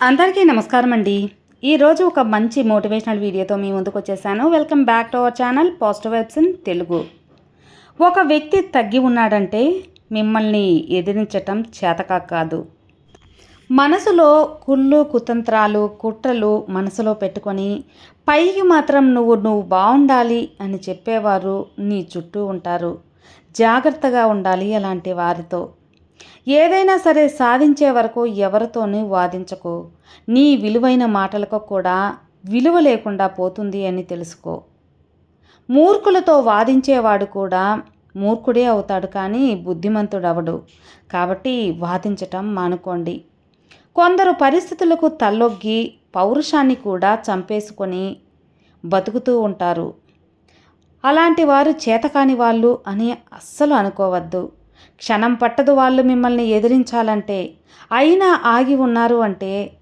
అందరికీ నమస్కారం అండి. ఈరోజు ఒక మంచి మోటివేషనల్ వీడియోతో మీ ముందుకు వచ్చేసాను. Welcome back to our channel positive vibes in Telugu. ఒక వ్యక్తి తగ్గి ఉన్నాడంటే మిమ్మల్ని ఎదిరించటం చేతకా కాదు. మనసులో కుళ్ళు కుతంత్రాలు కుట్రలు మనసులో పెట్టుకొని పైకి మాత్రం నువ్వు నువ్వు బాగుండాలి అని చెప్పేవారు నీ చుట్టూ ఉంటారు. జాగ్రత్తగా ఉండాలి అలాంటి వారితో. ఏదైనా సరే సాధించే వరకు ఎవరితోనూ వాదించకు. నీ విలువైన మాటలకు కూడా విలువ లేకుండా పోతుంది అని తెలుసుకో. మూర్ఖులతో వాదించేవాడు కూడా మూర్ఖుడే అవుతాడు కానీ బుద్ధిమంతుడవడు. కాబట్టి వాదించటం మానుకోండి. కొందరు పరిస్థితులకు తల్లొగ్గి పౌరుషాన్ని కూడా చంపేసుకొని బతుకుతూ ఉంటారు. అలాంటి వారు చేతకాని వాళ్ళు అని అస్సలు అనుకోవద్దు. క్షణం పట్టదు వాళ్ళు మిమ్మల్ని ఎదిరించాలంటే. అయినా ఆగి ఉన్నారు అంటే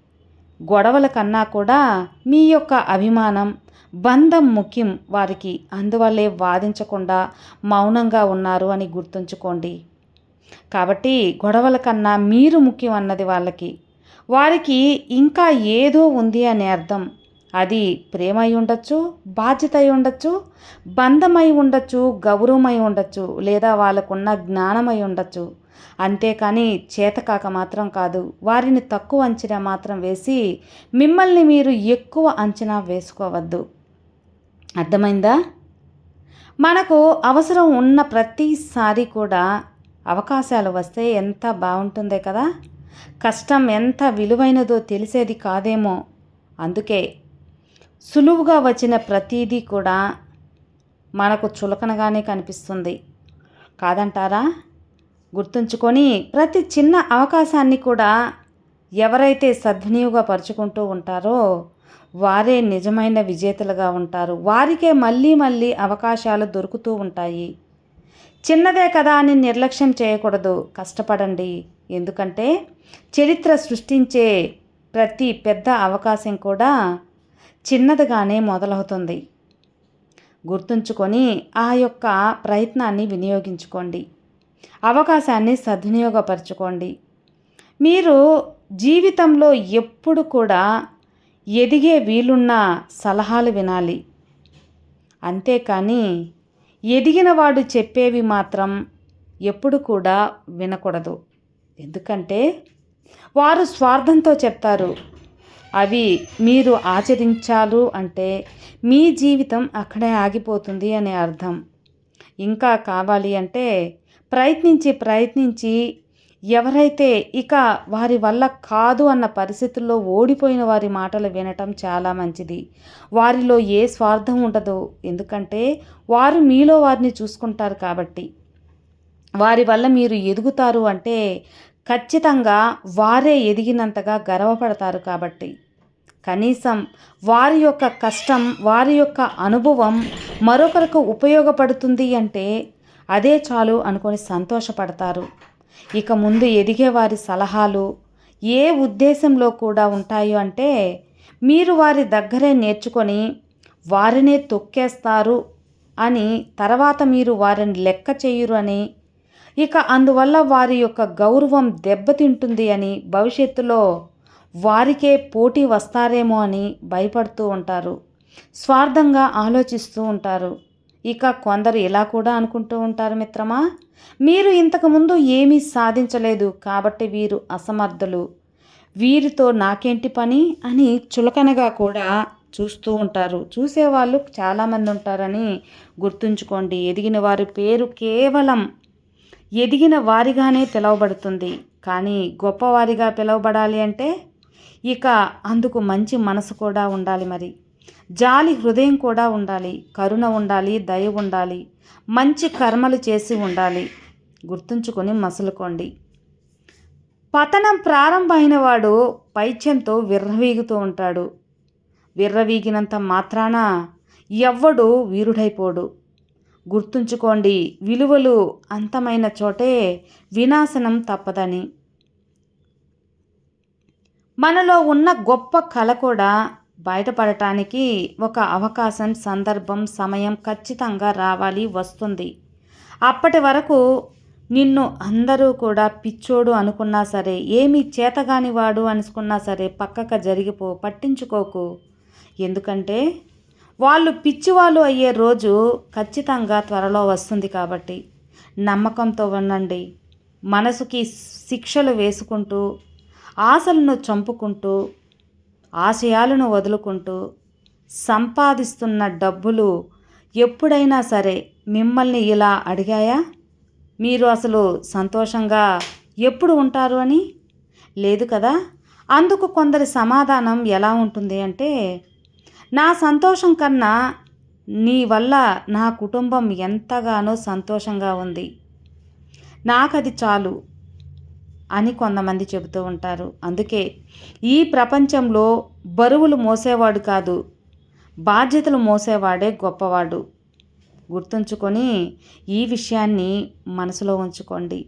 గొడవల కన్నా కూడా మీ యొక్క అభిమానం బంధం ముఖ్యం వారికి. అందువల్లే వాదించకుండా మౌనంగా ఉన్నారు అని గుర్తుంచుకోండి. కాబట్టి గొడవల కన్నా మీరు ముఖ్యం అన్నది వాళ్ళకి. వారికి ఇంకా ఏదో ఉంది అనే అర్థం. అది ప్రేమ అయి ఉండొచ్చు బాధ్యత అయి ఉండొచ్చు బంధమై ఉండొచ్చు గౌరవమై ఉండొచ్చు లేదా వాళ్ళకున్న జ్ఞానమై ఉండొచ్చు. అంతేకాని చేతకాక మాత్రం కాదు వారిని తక్కువ అంచనా మాత్రం వేసి మిమ్మల్ని మీరు ఎక్కువ అంచనా వేసుకోవద్దు. అర్థమైందా? మనకు అవసరం ఉన్న ప్రతిసారి కూడా అవకాశాలు వస్తే ఎంత బాగుంటుందే కదా? కష్టం ఎంత విలువైనదో తెలిసేది కాదేమో. అందుకే సులువుగా వచ్చిన ప్రతీదీ కూడా మనకు చులకనగానే కనిపిస్తుంది. కాదంటారా? గుర్తుంచుకొని ప్రతి చిన్న అవకాశాన్ని కూడా ఎవరైతే సద్వినియోగపరుచుకుంటూ ఉంటారో వారే నిజమైన విజేతలుగా ఉంటారు. వారికే మళ్ళీ మళ్ళీ అవకాశాలు దొరుకుతూ ఉంటాయి. చిన్నదే కదా అని నిర్లక్ష్యం చేయకూడదు. కష్టపడండి. ఎందుకంటే చరిత్ర సృష్టించే ప్రతి పెద్ద అవకాశం కూడా చిన్నదిగానే మొదలవుతుంది. గుర్తుంచుకొని ఆ యొక్క ప్రయత్నాన్ని వినియోగించుకోండి. అవకాశాన్ని సద్వినియోగపరచుకోండి. మీరు జీవితంలో ఎప్పుడు కూడా ఎదిగే వీలున్న సలహాలు వినాలి. అంతేకాని ఎదిగిన వాడు చెప్పేవి మాత్రం ఎప్పుడు కూడా వినకూడదు. ఎందుకంటే వారు స్వార్థంతో చెప్తారు. అవి మీరు ఆచరించాలు అంటే మీ జీవితం అక్కడే ఆగిపోతుంది అనే అర్థం. ఇంకా కావాలి అంటే ప్రయత్నించి ప్రయత్నించి ఎవరైతే ఇక వారి వల్ల కాదు అన్న పరిస్థితుల్లో ఓడిపోయిన వారి మాటలు వినటం చాలా మంచిది. వారిలో ఏ స్వార్థం ఉండదు. ఎందుకంటే వారు మీలో వారిని చూసుకుంటారు కాబట్టి. వారి వల్ల మీరు ఎదుగుతారు అంటే ఖచ్చితంగా వారే ఎదిగినంతగా గర్వపడతారు కాబట్టి. కనీసం వారి యొక్క కష్టం వారి యొక్క అనుభవం మరొకరికి ఉపయోగపడుతుంది అంటే అదే చాలు అనుకొని సంతోషపడతారు. ఇక ముందు ఎదిగే వారి సలహాలు ఏ ఉద్దేశంలో కూడా ఉంటాయో అంటే మీరు వారి దగ్గరే నేర్చుకొని వారినే తొక్కేస్తారు అని తర్వాత మీరు వారిని లెక్క చేయరు అని ఇక అందువల్ల వారి యొక్క గౌరవం దెబ్బతింటుంది అని భవిష్యత్తులో వారికే పోటీ వస్తారేమో అని భయపడుతూ ఉంటారు. స్వార్థంగా ఆలోచిస్తూ ఉంటారు. ఇక కొందరు ఇలా కూడా అనుకుంటూ ఉంటారు మిత్రమా? మీరు ఇంతకుముందు ఏమీ సాధించలేదు కాబట్టి వీరు అసమర్థులు. వీరితో నాకేంటి పని? అని చులకనగా కూడా చూస్తూ ఉంటారు. చూసేవాళ్ళు చాలామంది ఉంటారని గుర్తుంచుకోండి. ఎదిగిన వారి పేరు కేవలం ఎదిగిన వారిగానే పిలువబడుతుంది. కానీ గొప్పవారిగా పిలువబడాలి అంటే ఇక అందుకు మంచి మనసు కూడా ఉండాలి మరి. జాలి హృదయం కూడా ఉండాలి. కరుణ ఉండాలి. దయ ఉండాలి. మంచి కర్మలు చేసి ఉండాలి. గుర్తుంచుకొని మసులుకోండి. పతనం ప్రారంభమైన వాడు పైత్యంతో విర్రవీగుతూ ఉంటాడు. విర్రవీగినంత మాత్రాన ఎవ్వడు వీరుడైపోడు. గుర్తుంచుకోండి విలువలు అంతమైన చోటే వినాశనం తప్పదని. మనలో ఉన్న గొప్ప కళ కూడా బయటపడటానికి ఒక అవకాశం సందర్భం సమయం ఖచ్చితంగా రావాలి వస్తుంది. అప్పటి వరకు నిన్ను అందరూ కూడా పిచ్చోడు అనుకున్నా సరే ఏమీ చేతగాని వాడు అనుకున్నా సరే పక్కక జరిగిపో పట్టించుకోకు. ఎందుకంటే వాళ్ళు పిచ్చివాళ్ళు అయ్యే రోజు ఖచ్చితంగా త్వరలో వస్తుంది కాబట్టి. నమ్మకంతో ఉండండి. మనసుకి శిక్షలు వేసుకుంటూ ఆశలను చంపుకుంటూ ఆశయాలను వదులుకుంటూ సంపాదిస్తున్న డబ్బులు ఎప్పుడైనా సరే మిమ్మల్ని ఇలా అడిగాయా? మీరు అసలు సంతోషంగా ఎప్పుడు ఉంటారు అని? లేదు కదా. అందుకు కొందరి సమాధానం ఎలా ఉంటుంది అంటే నా సంతోషం కన్నా నీ వల్ల నా కుటుంబం ఎంతగానో సంతోషంగా ఉంది. నాకది చాలు. అని కొంతమంది చెబుతూ ఉంటారు. అందుకే ఈ ప్రపంచంలో బరువులు మోసేవాడు కాదు బాధ్యతలు మోసేవాడే గొప్పవాడు. గుర్తుంచుకొని ఈ విషయాన్ని మనసులో ఉంచుకోండి.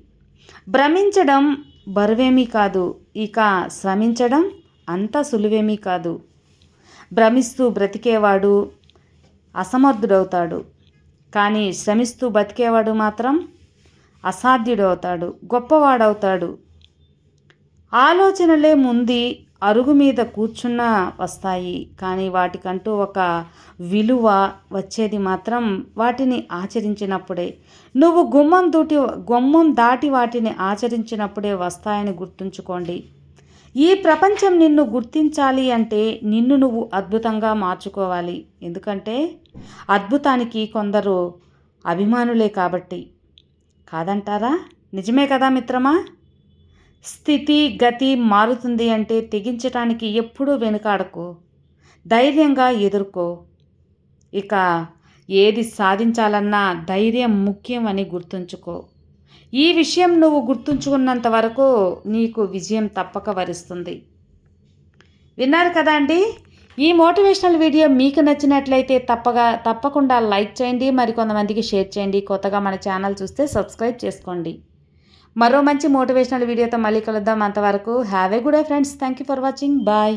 భ్రమించడం బరువేమీ కాదు ఇక శ్రమించడం అంత సులువేమీ కాదు. భ్రమిస్తూ బ్రతికేవాడు అసమర్థుడవుతాడు. కానీ శ్రమిస్తూ బతికేవాడు మాత్రం అసాధ్యుడవుతాడు గొప్పవాడవుతాడు. ఆలోచనలే ముందు అరుగు మీద కూర్చున్న వస్తాయి కానీ వాటికంటూ ఒక విలువ వచ్చేది మాత్రం వాటిని ఆచరించినప్పుడే. నువ్వు గుమ్మం దూటి గుమ్మం దాటి వాటిని ఆచరించినప్పుడే వస్తాయని గుర్తుంచుకోండి. ఈ ప్రపంచం నిన్ను గుర్తించాలి అంటే నిన్ను నువ్వు అద్భుతంగా మార్చుకోవాలి. ఎందుకంటే అద్భుతానికి కొందరు అభిమానులే కాబట్టి. కాదంటారా? నిజమే కదా మిత్రమా? స్థితి గతి మారుతుంది అంటే తెగించటానికి ఎప్పుడూ వెనుకాడకు. ధైర్యంగా ఎదుర్కో. ఇక ఏది సాధించాలన్నా ధైర్యం ముఖ్యం అని గుర్తుంచుకో. ఈ విషయం నువ్వు గుర్తుంచుకున్నంత వరకు నీకు విజయం తప్పక వరిస్తుంది. విన్నారు కదా అండి? ఈ మోటివేషనల్ వీడియో మీకు నచ్చినట్లయితే తప్పగా తప్పకుండా లైక్ చేయండి మరికొంతమందికి షేర్ చేయండి. కొత్తగా మన ఛానల్ చూస్తే సబ్స్క్రైబ్ చేసుకోండి. మరో మంచి మోటివేషనల్ వీడియోతో మళ్ళీ కలుద్దాం. అంతవరకు have a good friends thank you for watching bye